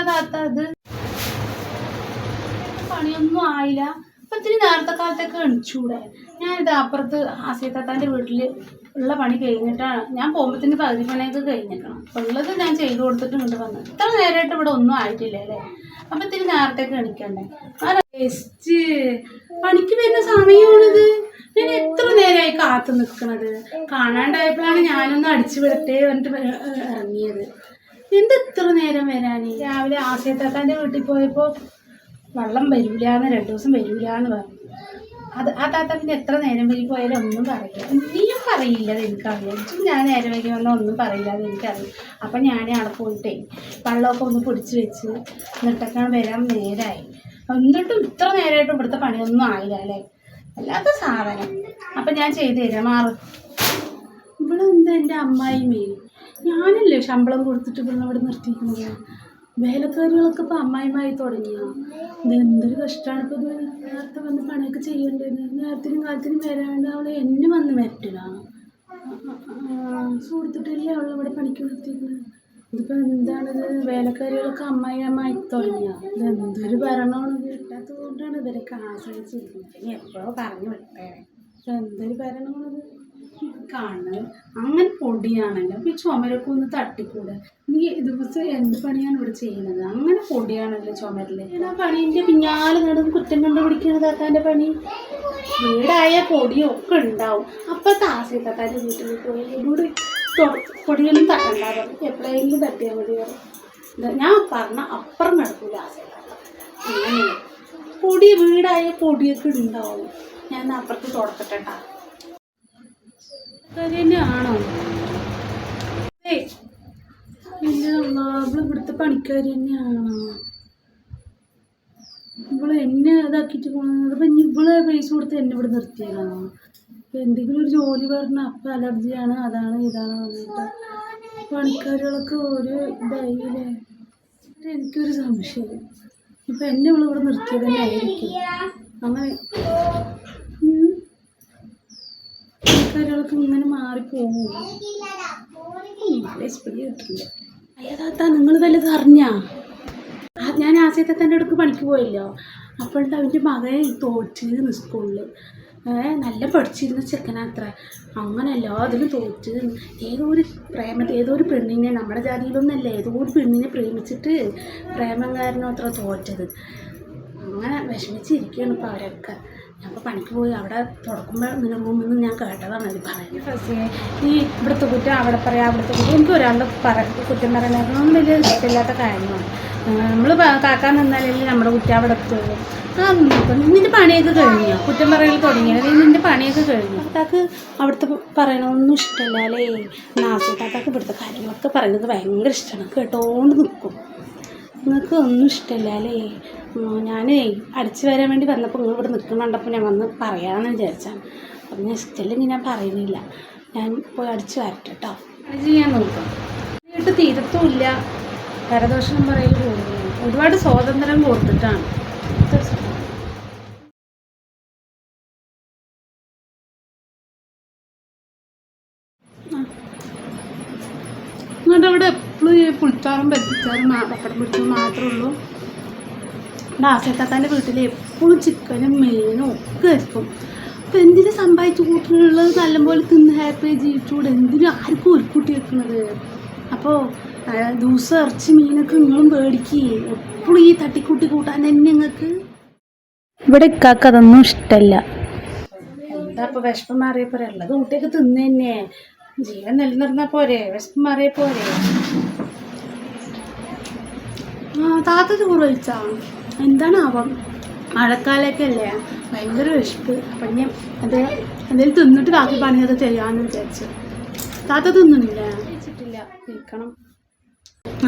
എന്താ താത്ത പണിയൊന്നും ആയില്ല. അപ്പൊ ഇത്തിരി നേരത്തെ കാലത്തൊക്കെ എണിച്ചൂടെ ഞാനിത് അപ്പുറത്ത് ആസിയത്താത്താന്റെ വീട്ടിൽ ഉള്ള പണി കഴിഞ്ഞിട്ടാണ്. ഞാൻ പോകുമ്പോഴത്തേന് പകുതി പണിയൊക്കെ കഴിഞ്ഞിട്ടാണ് അപ്പൊ ഉള്ളത് ഞാൻ ചെയ്തു കൊടുത്തിട്ട് ഇങ്ങോട്ട് വന്നത് ഇത്ര നേരമായിട്ട് ഇവിടെ ഒന്നും ആയിട്ടില്ല അല്ലേ? അപ്പൊ ഇത്തിരി നേരത്തേക്ക് എണിക്കണ്ടേ? ആ പണിക്ക് വരുന്ന സമയമാണിത് ഞാൻ എത്ര നേരമായി കാത്തു നിൽക്കണത് കാണാണ്ടായപ്പോഴാണ് ഞാനൊന്ന് അടിച്ചു വിടട്ടെ എന്നിട്ട് ഇറങ്ങിയത്. എന്ത് ഇത്ര നേരം വരാന്? രാവിലെ ആശയത്താത്താന്റെ വീട്ടിൽ പോയപ്പോൾ വെള്ളം വരൂലാന്ന് രണ്ടു ദിവസം വരൂലാന്ന് പറഞ്ഞു. അത് ആ താത്ത പിന്നെ എത്ര നേരം വരി പോയാലും ഒന്നും പറയില്ല. നീയും പറയില്ല അത് എനിക്കറിയാം. എനിക്കും ഞാൻ നേരം വൈകി വന്നാൽ ഒന്നും പറയില്ല അത് എനിക്കറിയാം. അപ്പം ഞാൻ അവിടെ പോയിട്ടേ വെള്ളമൊക്കെ ഒന്ന് പിടിച്ച് വെച്ച് എന്നിട്ടൊക്കെ വരാൻ നേരമായി എന്നിട്ടും ഇത്ര നേരമായിട്ടും ഇവിടുത്തെ പണിയൊന്നും ആയില്ല അല്ലേ? അല്ലാത്ത സാധനം. അപ്പം ഞാൻ ചെയ്തു തരാം. മാറും. ഇവിടെ എന്താ എന്റെ അമ്മായിമേ ഞാനല്ലേ ശമ്പളം കൊടുത്തിട്ട് ഇവിടെ അവിടെ നിർത്തിയിരിക്കുന്നത് വേലക്കാരികളൊക്കെ ഇപ്പം അമ്മായിമായി തുടങ്ങിയ? ഇത് എന്തൊരു കഷ്ടമാണ് ഇപ്പോൾ ഇത് നേരത്തെ വന്ന് പണിയൊക്കെ ചെയ്യേണ്ടത്. നേരത്തിനും കാലത്തിനും വരാണ്ട് അവളെ എന്നെ വന്ന് വരട്ടില്ല സുഹൃത്തിട്ടല്ലേ അവൾ ഇവിടെ പണിക്ക് നിർത്തിയിരിക്കുന്നത് ഇതിപ്പോൾ എന്താണിത് വേലക്കാരികളൊക്കെ അമ്മായി അമ്മായി തുടങ്ങിയ? ഇത് എന്തൊരു ഭരണമാണ് കിട്ടാത്തത് കൊണ്ടാണ് ഇവരൊക്കെ ആശ്രയിച്ചിരിക്കുന്നത്. എപ്പോഴോ പറഞ്ഞു വിട്ടേ എന്തൊരു ഭരണമാണിത്? കാണുന്നത് അങ്ങനെ പൊടിയാണല്ലോ. ഈ ചുമരൊക്കെ ഒന്ന് തട്ടിക്കൂടെ? നീ ദിവസം എന്ത് പണിയാണ് ഇവിടെ ചെയ്യുന്നത്? അങ്ങനെ പൊടിയാണല്ലോ ചുമരിൽ ആ പണീന്റെ പിന്നാലെ നടന്ന് കുറ്റം കണ്ടുപിടിക്കുന്നത് താത്താന്റെ പണി. വീടായ പൊടിയൊക്കെ ഉണ്ടാവും. അപ്പോൾ താസി താത്താന്റെ വീട്ടിൽ പോയി പൊടിയൊന്നും തട്ടണ്ട പറഞ്ഞു എപ്പോഴെങ്കിലും തട്ടിയാൽ മതി ഞാൻ പറഞ്ഞ അപ്പുറം നടക്കൂല പൊടി വീടായ പൊടിയൊക്കെ ഉണ്ടാവും. ഞാൻ അപ്പുറത്ത് തുടക്കട്ടെട്ടാ ഇല്ല അവൾ ഇവിടുത്തെ പണിക്കാരി തന്നെയാണോ? ഇവൾ എന്നെ ഇതാക്കിയിട്ട് പോകുന്നത് അപ്പം ഇവൾ പൈസ കൊടുത്ത് എന്നെ ഇവിടെ നിർത്തിയതാണോ എന്തെങ്കിലും ഒരു ജോലി പറഞ്ഞ അപ്പം അലർജിയാണ് അതാണ് ഇതാണ് പറഞ്ഞിട്ട് പണിക്കാരികളൊക്കെ ഒരു ഇതായില്ലേ എനിക്കൊരു സംശയം. ഇപ്പം എന്നെ ഇവൾ ഇവിടെ നിർത്തിയത് തന്നെ ആയിരിക്കും അങ്ങനെ. ആൾക്കാരുകൾക്ക് ഇങ്ങനെ മാറിപ്പോകും അയ്യോ താത്ത നിങ്ങൾ വല്ലത് അറിഞ്ഞാ? ഞാൻ ആശയത്തെ തന്നെ അടുക്ക് പണിക്ക് പോയല്ലോ. അപ്പോഴുണ്ട് അവന്റെ മകൻ തോറ്റിരുന്നു സ്കൂളിൽ നല്ല പഠിച്ചിരുന്ന ചെക്കനാത്ര അങ്ങനെ എല്ലാത്തിലും തോറ്റ് ഏതോ ഒരു പ്രേമ ഏതോ ഒരു പെണ്ണിനെ നമ്മുടെ ജാതിയിലൊന്നല്ല ഏതോ ഒരു പെണ്ണിനെ പ്രേമിച്ചിട്ട് പ്രേമം കാരണം അത്ര തോറ്റത്. അങ്ങനെ വിഷമിച്ചിരിക്കുകയാണ് ഇപ്പോൾ അവരൊക്കെ. ഇപ്പോൾ പണിക്ക് പോയി അവിടെ തുറക്കുമ്പോൾ ഇങ്ങനെ റൂമിൽ നിന്ന് ഞാൻ കേട്ടതാണ് അത് പറയുന്നത് ഈ ഇവിടുത്തെ കുറ്റം അവിടെ പറയാം അവിടുത്തെ കുറ്റം. എനിക്ക് ഒരാളുടെ പറ കുറ്റം പറയണതൊന്നും വലിയ ഇഷ്ടമില്ലാത്ത കാര്യമാണ്. നമ്മൾ കാക്കാൻ നിന്നാലല്ലേ നമ്മുടെ കുറ്റം അവിടെ എത്തുള്ളൂ. ആ നിന്റെ പണിയൊക്കെ കഴിഞ്ഞോ? കുറ്റം പറയൽ തുടങ്ങിയത് നിന്റെ പണിയൊക്കെ കഴിഞ്ഞു? താത്താക്ക് അവിടുത്തെ പറയണമൊന്നും ഇഷ്ടമല്ല അല്ലേ? ഇവിടുത്തെ കാര്യങ്ങളൊക്കെ പറയുന്നത് ഭയങ്കര ഇഷ്ടമാണ് കേട്ടോണ്ട് നിൽക്കും നിങ്ങൾക്ക് ഒന്നും ഇഷ്ടമല്ല അല്ലേ? ഞാനേ അടിച്ചു വരാൻ വേണ്ടി വന്നപ്പോൾ നിങ്ങൾ ഇവിടെ നിൽക്കുന്നുണ്ടപ്പോൾ ഞാൻ വന്ന് പറയാമെന്ന് വിചാരിച്ചാണ്. അപ്പം ഞാൻ സ്റ്റില്ലെങ്കിൽ ഞാൻ പറയുന്നില്ല. ഞാൻ പോയി അടിച്ചു വരട്ടെ കേട്ടോ അത് ചെയ്യാൻ നോക്കാം. വീട്ട് തീരത്തുമില്ല പരദോഷണം പറയൽ കൂടുതലാണ്. ഒരുപാട് സ്വാതന്ത്ര്യം കൊടുത്തിട്ടാണ്. നിങ്ങളുടെ അവിടെ എപ്പോഴും പുളിച്ചാറും പറ്റിച്ചാറും പപ്പടം പിടിച്ചാൽ മാത്രമേ ഉള്ളൂ. ദാസത്താത്താന്റെ വീട്ടിൽ എപ്പോഴും ചിക്കനും മീനും ഒക്കെ ആയിരിക്കും. അപ്പം എന്തിനു സമ്പാദിച്ചു കൂട്ടുള്ളത് നല്ലപോലെ തിന്ന് ഹാപ്പി ജീവിച്ചുകൂടെ എന്തിനും ആർക്കും ഒരു കൂട്ടി വെക്കുന്നത് അപ്പോൾ ദിവസം ഇറച്ചി മീനൊക്കെ നിങ്ങളും പേടിക്കുകയും എപ്പോഴും ഈ തട്ടിക്കൂട്ടി കൂട്ടാൻ തന്നെ നിങ്ങൾക്ക് ഇവിടെ ഇക്കാക്ക് അതൊന്നും ഇഷ്ടമല്ല എന്താ ഇപ്പോൾ വിശപ്പം മാറിയ പോരെ? ഉള്ളത് കൂട്ടിയൊക്കെ തിന്ന് തന്നെ. ജീവൻ നിലനിർന്നാൽ പോരെ? വിശപ്പം മാറിയ പോരെ? ആ താത്ത ചോറ് കഴിച്ചാ? എന്താണാവാം? മഴക്കാലമൊക്കെ അല്ലേ ഭയങ്കര വിശപ്പ്. അപ്പം ഞാൻ അത് എന്തെങ്കിലും തിന്നിട്ട് ബാക്കി പണി അത് ചെയ്യാമെന്ന് വിചാരിച്ചു. താത്ത തിന്നുന്നില്ല? കഴിക്കണം.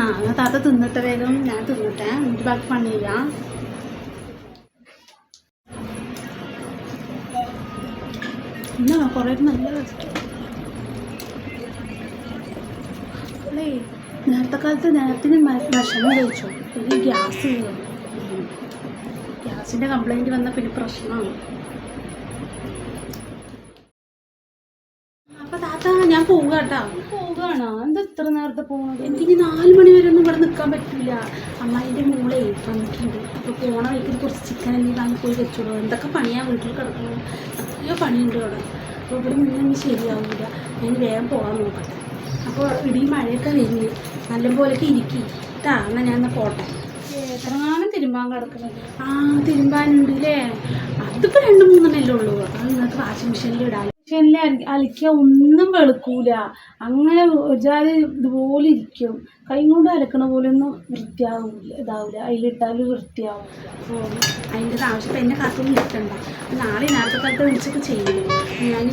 ആ എന്നാൽ താത്ത തിന്നിട്ട് വേഗം ഞാൻ തിന്നിട്ടെ. എന്നിട്ട് ബാക്കി പണി ചെയ്യാം എന്നാ കുറേ നല്ല അല്ലേ നേരത്തെ കാലത്ത് നേരത്തിന് ഭക്ഷണം കഴിച്ചു? പിന്നെ ഗ്യാസ് കയറും. ഗ്യാസിന്റെ കംപ്ലൈന്റ് വന്ന പിന്നെ പ്രശ്നമാണ്. താത്ത ഞാൻ പോവുക കേട്ടോ. എന്താ ഇത്ര നേരത്തെ പോകുന്നത് എനിക്ക് നാല് മണി വരെ ഒന്നും ഇവിടെ നിൽക്കാൻ പറ്റില്ല അമ്മായിന്റെ മോളെ വന്നിട്ടുണ്ട്. അപ്പോൾ പോണ വഴിക്ക് കുറച്ച് ചിക്കൻ എന്തെങ്കിലും വാങ്ങി പോയി വെച്ചോളൂ. എന്തൊക്കെ പണിയാ വീട്ടിൽ കിടക്കുന്നു അത്രയോ പണിയുണ്ട് അവിടെ അപ്പോൾ ഇവിടെ നിന്നൊന്നും ശരിയാവില്ല ഞാൻ വേഗം പോകാൻ നോക്കട്ടെ. അപ്പോൾ ഇടി മഴയൊക്കെ വരുന്നു നല്ലപോലെയൊക്കെ ഇരിക്കും. ഇട്ടാ എന്നാൽ ഞാൻ എന്നാൽ പോട്ടെ. എത്രങ്ങാനും തിരുമ്പാൻ കിടക്കുന്നത് ആ തിരുമ്പാനുണ്ട് അല്ലേ അതിപ്പോൾ രണ്ട് മൂന്നെണ്ണല്ലേ ഉള്ളൂ. അത് നിങ്ങൾക്ക് വാഷിംഗ് മെഷീനിൽ ഇടാം മെഷീനിൽ അലക്കിയ ഒന്നും വെളുക്കൂല. അങ്ങനെ ജാതി ഇതുപോലെ ഇരിക്കും. കൈ കൊണ്ട് അലക്കണ പോലെ ഒന്നും വൃത്തിയാവില്ല ഇതാവില്ല അതിലിട്ടാലും വൃത്തിയാവും. അപ്പോൾ അതിന്റെ ആവശ്യം എന്നെ കാത്തൊന്നും ഇരിക്കണ്ട നാളെ നേരത്തെ കാലത്ത് വിളിച്ചൊക്കെ ചെയ്യുന്നു ഞാൻ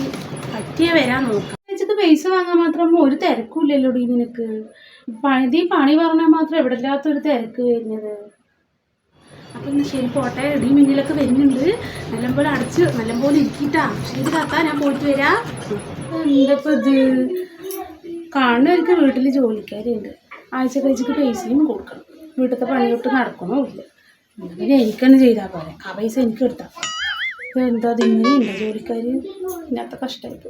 പറ്റിയ വരാൻ നോക്കാം. വെച്ചിട്ട് പൈസ വാങ്ങാൻ മാത്രം ഒരു തിരക്കും ഇല്ലല്ലോടി നിനക്ക്. പണി പണി പറഞ്ഞാൽ മാത്രം എവിടെ ഇല്ലാത്തൊരു തിരക്ക് വരുന്നത്? അപ്പം ഇന്ന് ശരി പോട്ടെ. ഇടി മിന്നിലൊക്കെ വരുന്നുണ്ട്. നല്ലപോലെ അടച്ച് നല്ലപോലെ ഇരിക്കിട്ടാ. ശരി താത്ത ഞാൻ പോയിട്ട് വരാം. എന്തപ്പോൾ ഇത്? കാണുന്നവർക്ക് വീട്ടിൽ ജോലിക്കാരുണ്ട്. ആഴ്ച കഴിച്ചിട്ട് പൈസയും കൊടുക്കണം. വീട്ടിലത്തെ പണിയൊട്ട് നടക്കണമില്ല ഇല്ല പിന്നെ എനിക്കന്നെ ചെയ്താൽ പോരെ. ആ പൈസ എനിക്ക് എടുത്താൽ എന്താ അത് ഇങ്ങനെയുണ്ടോ ജോലിക്കാർ ഇല്ലാത്ത കഷ്ടമായിട്ട്